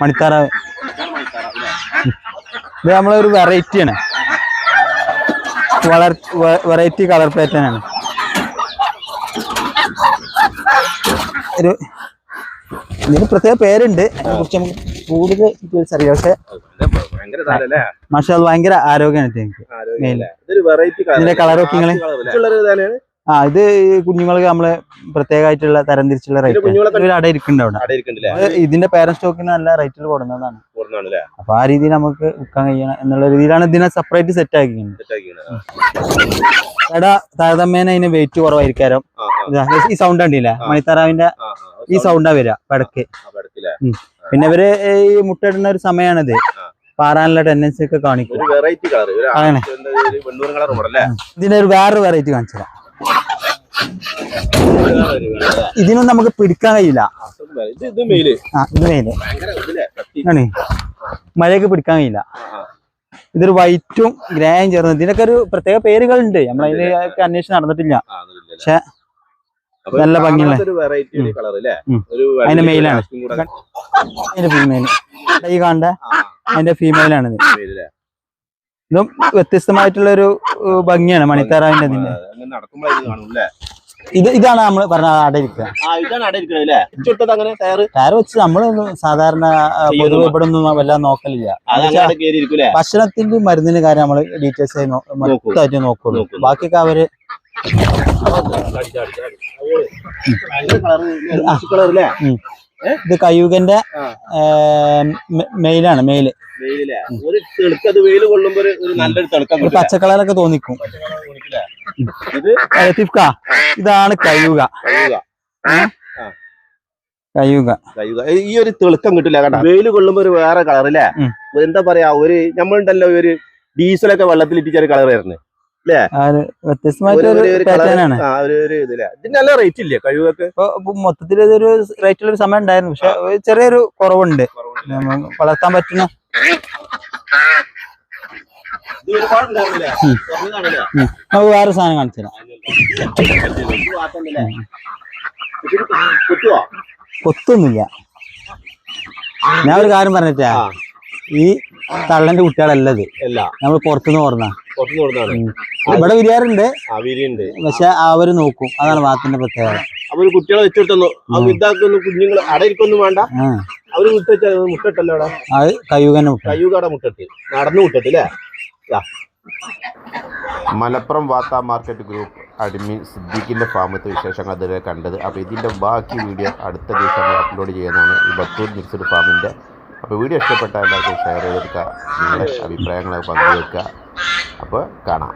മണിത്താറാവ് ഇത് നമ്മളൊരു വെറൈറ്റിയാണ് വളർ വെറൈറ്റി കളർ പാറ്റേൺ ആണ് ഒരു ഇതിന് പ്രത്യേക പേരുണ്ട്. അതിനെ കുറിച്ച് നമുക്ക് കൂടുതൽ ഡീറ്റെയിൽസ് അറിയാം. പക്ഷെ മാഷാ ഭയങ്കര ആരോഗ്യമാണ് ഇതിന്റെ കളർ? തന്നെയാണ് ആ ഇത് കുഞ്ഞുങ്ങൾക്ക് നമ്മൾ പ്രത്യേകമായിട്ടുള്ള തരം തിരിച്ചുള്ള റേറ്റ് അട ഇരിക്കുന്നുണ്ട് അവിടെ. ഇതിന്റെ പേരന്റ് സ്റ്റോക്കിന് നല്ല റേറ്റിൽ കൊടുക്കുന്നതാണ്. അപ്പൊ ആ രീതിയിൽ നമുക്ക് വിൽക്കാൻ കഴിയണം എന്നുള്ള രീതിയിലാണ് ഇതിനെ സെപ്പറേറ്റ് സെറ്റ് ആക്കിക്കുന്നത് എടാ താരതമ്യേന അതിന് വെയിറ്റ് കുറവായിരിക്കാരം ഈ സൗണ്ട് കണ്ടില്ലേ? മണിത്താറാവിന്റെ ഈ സൗണ്ടാ വരിക പടക്ക്. പിന്നെ ഇവർ ഈ മുട്ടയിടുന്ന ഒരു സമയമാണിത് പാറാനുള്ള ടെൻഡൻസി ഒക്കെ കാണിക്കും. ഇതിന്റെ ഒരു വേറൊരു വെറൈറ്റി കാണിച്ചതാ ഇതിനും നമുക്ക് പിടിക്കാൻ കഴിയില്ല. ഇത് മെയിൽ. ആണ്. മഴയൊക്കെ പിടിക്കാൻ കഴിയില്ല. ഇതൊരു വൈറ്റും ഗ്രേയും ചേർന്ന് ഇതിനൊക്കെ ഒരു പ്രത്യേക പേരുകളുണ്ട്. നമ്മളതിന് അന്വേഷണം നടന്നിട്ടില്ല. പക്ഷെ നല്ല ഭംഗിയുള്ള. അതിന്റെ മെയിലാണ്. അതിന്റെ ഫീമെയിൽ ഈ കാണണ്ട. അതിന്റെ ഫീമെയിലാണ് ഇത്. ഇതും വ്യത്യസ്തമായിട്ടുള്ള ഒരു ഭംഗിയാണ് മണിത്താറാവിന്റെ ഇത് ഇതാണ് നമ്മൾ പറഞ്ഞ അടയിരിക്കുക ടയർ വെച്ച് നമ്മൾ സാധാരണ പൊതുവെ ഇവിടെ ഒന്നും വല്ലാതെ നോക്കലില്ല. ഭക്ഷണത്തിന്റെ മരുന്നിന്റെ കാര്യം നമ്മൾ ഡീറ്റെയിൽസ് ആയി മൊത്തമായിട്ട് നോക്കുള്ളൂ. നോക്കും. ബാക്കിയൊക്കെ അവർ. ഇത് കയ്യൂകന്റെ. മെയിലാണ് മെയിൽ. ഒരു തെളുക്കത് വെയിൽ കൊള്ളുമ്പോ ഒരു നല്ലൊരു തിളക്കം പച്ചക്കളറൊക്കെ തോന്നിക്കും. ഏ, ഇതാണ് കയ്യൂക. കയ്യുക. ഈ ഒരു തെളുക്കം കിട്ടില്ല കേട്ടോ. വെയിൽ കൊള്ളുമ്പോ ഒരു വേറെ കളർ അല്ലേ എന്താ പറയാ ഒരു നമ്മളുണ്ടല്ലോ ഒരു ഡീസലൊക്കെ വെള്ളത്തിൽ ഇട്ടിച്ച ഒരു കളർ ആയിരുന്നു നല്ല റേറ്റ് ഇല്ലേ കഴിവൊക്കെ മൊത്തത്തിൽ ഇതൊരു റേറ്റിൽ ഒരു സമയം ഉണ്ടായിരുന്നു. പക്ഷെ ചെറിയൊരു കുറവുണ്ട്. വളർത്താൻ പറ്റുന്ന നമുക്ക് വേറെ സാധനം കാണിച്ചു തരാം? കൊത്തൊന്നുമില്ല. ഞാൻ ഒരു കാര്യം പറഞ്ഞിട്ടാ ഈ തള്ളന്റെ കുട്ടികളല്ലത്. നമ്മൾ പുറത്തുനിന്ന് കൊടുത്താണ് ഇവിടെ വിരിയാറുണ്ട്. പക്ഷെ അവർ നോക്കും. അതാണ് വാത്തിന്റെ പ്രത്യേകത. അവർ കുട്ടികളെ വെച്ചിട്ടൊന്നും ഇതാക്കൊന്നും കുഞ്ഞുങ്ങൾ അടയിരിക്കൊന്നും വേണ്ട. അവർ മുട്ട മുട്ടിട്ടല്ലോ അത് കയ്യൂകന്നെ മുട്ട. കയ്യൂകാടെ മുട്ടിട്ട് നടന്നു മുട്ടിട്ടില്ലേ മലപ്പുറം വാർത്താ മാർക്കറ്റ് ഗ്രൂപ്പ് അഡ്മിൻ സിദ്ദീഖിന്റെ ഫാമത്തെ വിശേഷങ്ങൾ അതുവരെ കണ്ടത്. അപ്പോൾ ഇതിന്റെ ബാക്കി വീഡിയോ അടുത്ത ദിവസം നമ്മൾ അപ്ലോഡ് ചെയ്യുന്നതാണ്. ഈ ബത്തൂർ മിക്സഡ് ഫാമിന്റെ അപ്പോൾ വീഡിയോ ഇഷ്ടപ്പെട്ടാൽ എല്ലാവർക്കും ഷെയർ ചെയ്തെടുക്കുക. നിങ്ങളുടെ അഭിപ്രായങ്ങൾ പങ്കുവെക്കുക. അപ്പോൾ കാണാം.